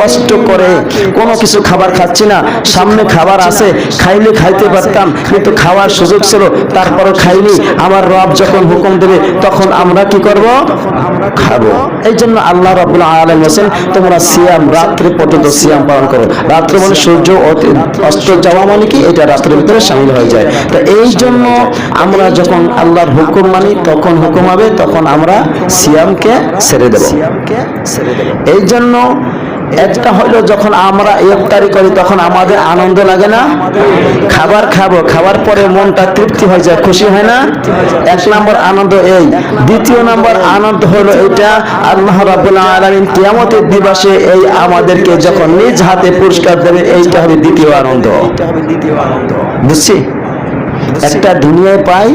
কষ্ট করে কোনো কিছু খাবার খাচ্ছি না। সামনে খাবার আছে খাইলে খাইতে পারতাম কিন্তু খাওয়ার সুযোগ ছিল তারপরও খাইনি। আমার রব যখন হুকুম দেবে তখন আমরা কি করব? খাব। এই জন্য আল্লাহ রবুল্লা আলম হোসেন তোমরা সিয়াম রাত্রে পর্যন্ত সিয়াম পালন করো। রাত্রে মানে সূর্য অস্ত যাওয়া মানে কি? এটা রাত্রের ভিতরে সামিল হয়ে যায়। তো এই জন্য আমরা যখন আল্লাহর হুকুম মানি তখন হুকুম হবে তখন আমরা সিয়ামকে ছেড়ে দেব। এই জন্য একটা হলো যখন আমরা ইফতারি করি, তখন আমাদের আনন্দ লাগে না? খাবার খাব খাবার পরে মনটা তৃপ্তি হয়ে যায়, খুশি হয় না? এক নম্বর আনন্দ এই। দ্বিতীয় নম্বর আনন্দ হলো এটা, আল্লাহ রাবুল্লাহ আলমিন কিয়ামতের দিবসে এই আমাদেরকে যখন নিজ হাতে পুরস্কার দেবে, এইটা হবে দ্বিতীয় আনন্দ। বুঝছি? একটা দুনিয়ায় পাই,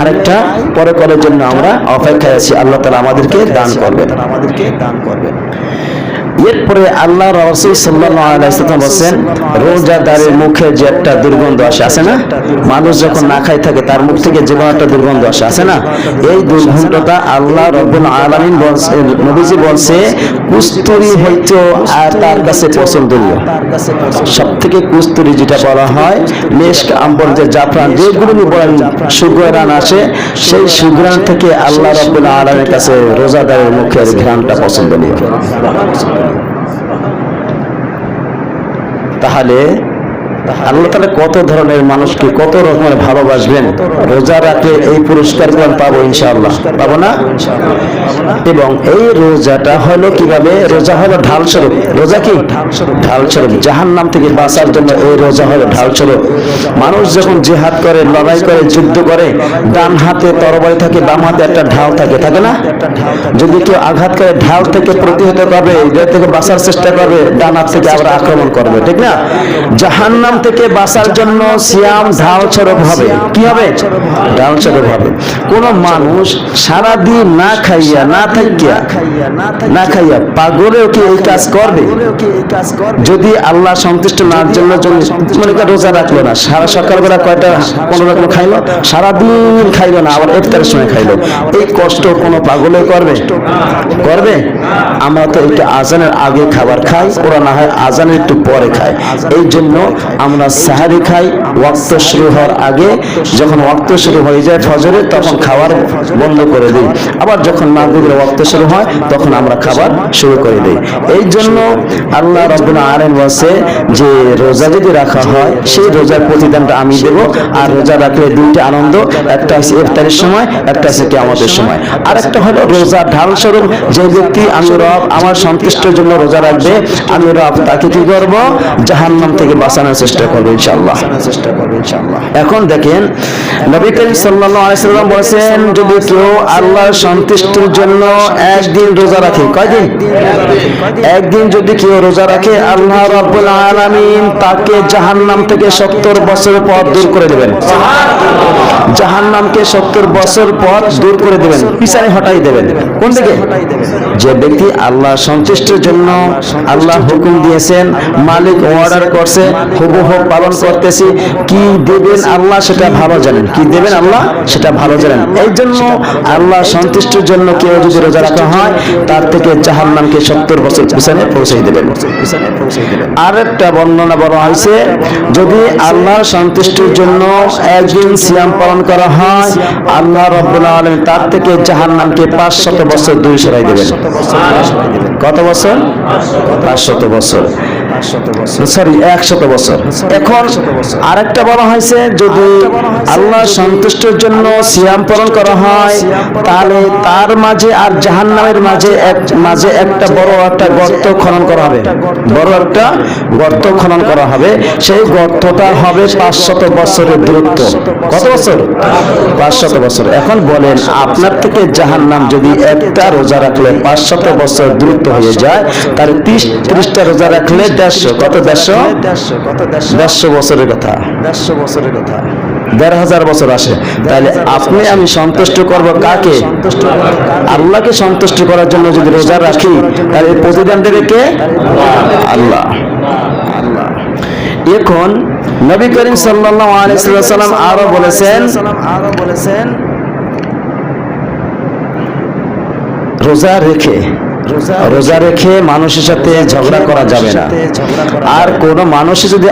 আরেকটা পরে করার জন্য আমরা অপেক্ষায় আছি। আল্লাহ তালা আমাদেরকে দান করবেন আমাদেরকে দান করবেন। এরপরে আল্লাহ রসুল সাল্লাম বলছেন, রোজাদারের মুখে যে একটা দুর্গন্ধ আসে আছে না? মানুষ যখন না খাই থাকে, তার মুখ থেকে যে কোনো একটা দুর্গন্ধ আসে আছে না? এই দুর্গন্ধটা আল্লাহ রব্বুল আলমিন নবীজি বলছে, কুস্তুরি হইতো আর তার কাছে পছন্দনীয়। সব থেকে কুস্তুরি যেটা বলা হয়, মেশক আম্বর যে জাফরান, যেগুলো বলেন, সুগ্রান আসে, সেই সুগ্রান থেকে আল্লাহ রব্বুল আলমের কাছে রোজাদারের মুখের ঘ্রাণটা পছন্দনীয়। তাহলে আল্লাহ তাহলে কত ধরনের মানুষকে কত রকমের ভালোবাসবেন? রোজা রাখলে এই পুরস্কারগুলো পাবো ইনশাআল্লাহ। পাবো না? এবং এই রোজাটা হলো কীভাবে? রোজা হলো ঢাল স্বরূপ রোজা কি? ঢাল স্বরূপ জাহান নাম থেকে বাঁচার জন্য এই রোজা হলো ঢাল স্বরূপ মানুষ যখন জেহাদ করে, লড়াই করে, যুদ্ধ করে, ডান হাতে তরবারি থাকে, বাম হাতে একটা ঢাল থাকে থাকে না? যদি কেউ আঘাত করে, ঢাল থেকে প্রতিহত করবে, এদের থেকে বাঁচার চেষ্টা করবে, ডান হাত থেকে আবার আক্রমণ করবে, ঠিক না? জাহান্নাম থেকে বাঁচার জন্য সিয়াম ঢাল স্বরূপ হবে। কি হবে? ঢাল স্বরূপ হবে। কোন মানুষ সারা দিন না খাইয়া, না থাকিয়া, না খাইয়া পাগলেও কি এই কাজ করবে? যদি আল্লাহ সন্তুষ্ট নার জন্য মনে করে রোজা রাখল না, সারা সকালবেলা কয়টা কোনো রকম খাইলো? সারাদিন খাইলো না, আবার ইফতারের সময় খাইলো। এই কষ্ট কোনো পাগলে করবে? করবে? আমরা তো একটু আজানের আগে খাবার খাই, ওরা না হয় আজানের একটু পরে খায়। এই জন্য আমরা সাহারি খাই। ওয়াক্ত শুরু হওয়ার আগে যখন ওয়াক্ত শুরু হয়ে যায় ফজরে, তখন খাবার বন্ধ করে দিই। আবার যখন মাগরিবের ওয়াক্ত শুরু হয়, তখন আমরা খাবার শুরু করে দিই। এই জন্য আল্লাহ রব্বুল আলামিন বলছে যে রোজা যদি রাখা হয়, সেই রোজার প্রতিদানটা আমি দেব। আর রোজা রাখলে দুইটা আনন্দ, একটা আছে ইফতারের সময়, একটা আছে কিয়ামতের সময়। আর একটা হলো রোজা ঢাল স্বরূপ যে ব্যক্তি আমি রব, আমার সন্তুষ্টের জন্য রোজা রাখবে, আমি রব তাকে কি করব? জাহান্নাম থেকে বাঁচানোর চেষ্টা করব ইনশাআল্লাহ। চেষ্টা করব ইনশাআল্লাহ। এখন দেখেন, নবী করিম সাল্লাল্লাহু আলাইহি সাল্লাম বলেছেন, যদি কেউ আল্লাহর সন্তুষ্টির জন্য একদিন রোজা রাখে, কয়দিন? একদিন যদি কেউ রোজা রাখে, আল্লাহ রাব্বুল আলামিন তাকে জাহান্নাম থেকে 70 বছর পর দূর করে দেবেন। জাহান্নামকে 70 বছর পর দূর করে দেবেন, পিছনে হটাই দেবেন। কোন দিকে? যে ব্যক্তি আল্লাহ সন্তুষ্টির জন্য আল্লাহ হুকুম দিয়েছেন, মালিক অর্ডার করছে, হুবহু পালন করতেছি, কি দেবেন আল্লাহ সেটা ভালো জানেন, কি দেবেন আল্লাহ সেটা ভালো জানেন। এই জন্য আল্লাহ সন্তুষ্টির জন্য কেউ যদি রোজা রাখা হয়, তার থেকে জাহান্নামকে সত্তর বছর পিছনে পৌঁছে দেবেন। আর একটা বর্ণনা বলা হয়েছে, যদি আল্লাহ সন্তুষ্টির জন্য একদিন সিয়াম পালন করা হয়, আল্লাহ রব্বুল আলম তার থেকে জাহান জাহান্নামকে পাঁচশত বছর দুই সরাই দেবেন কত বছর? পাঁচশত বছর। সরি একশত বছর। এখন আরেকটা বলা হয়েছে যদি আল্লাহ সন্তুষ্টের জন্য সিয়াম পালন করা হয় তাহলে তার মাঝে আর জাহান্নামের মাঝে এক মাঝে একটা বড় একটা গর্ত খনন করা হবে। বড় একটা গর্ত খনন করা হবে। সেই গর্তটা হবে পাঁচশত বছরের দূরত্ব। কত বছর? পাঁচশত বছর। এখন বলেন আপনার থেকে জাহান্নাম যদি একটা রোজা রাখলে পাঁচশত বছর দূরত্ব হয়ে যায় তাহলে ত্রিশ ত্রিশটা রোজা রাখলে দেড়শো কত দেড়শো? দেড়শো বছরের কথা। দেড়শো বছরের কথা। দেড় হাজার বছর আসে। তাহলে আপনি আমি সন্তুষ্ট করব কাকে? আল্লাহকে সন্তুষ্ট করার জন্য যদি রোজা রাখি তাহলে প্রতিদান দেবে কে? আল্লাহ। আল্লাহ। এখন নবী করিম সাল্লাল্লাহু আলাইহি সাল্লাম আরও বলেছেন আরও বলেছেন রোজা রেখে রোজা রেখে মানুষের সাথে ঝগড়া করা যাবে না। আর কোনো মানুষে যদি